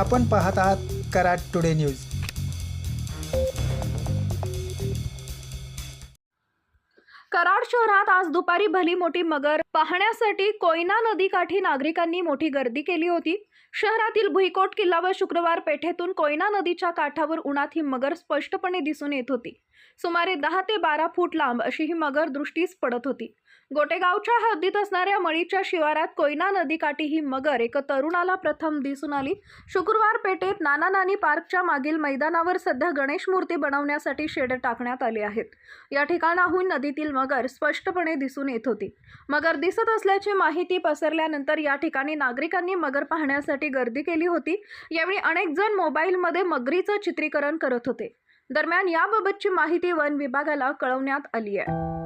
आपण पाहत आहात कराड टुडे न्यूज. कराड शहरात आज दुपारी भली मोठी मगर पाहण्यासाठी कोयना नदीकाठी नागरिकांनी मोठी गर्दी केली होती. शहरातील भुईकोट किल्ला व शुक्रवार पेठेतून कोयना नदीच्या काठावर उन्हात ही मगर स्पष्टपणे दिसून येत होती. सुमारे दहा ते बारा फूट लांब अशी ही मगर दृष्टीस पडत होती. गोटेगावच्या हद्दीत असणाऱ्या मळीच्या शिवारात कोयना नदीकाठी ही मगर एका तरुणाला प्रथम दिसून आली. शुक्रवार पेठेत नाना नानी पार्कच्या मागील मैदानावर सध्या गणेश मूर्ती बनवण्यासाठी शेड टाकण्यात आले आहेत. या ठिकाणाहून नदीतील मगर स्पष्टपणे दिसून येत होती. मगर दिसत असल्याची माहिती पसरल्यानंतर या ठिकाणी नागरिकांनी मगर पाहण्यासाठी गर्दी केली होती. यावेळी अनेक जण मोबाईलमध्ये मगरीचं चित्रीकरण करत होते. दरम्यान याबाबतची माहिती वन विभागाला कळवण्यात आली आहे.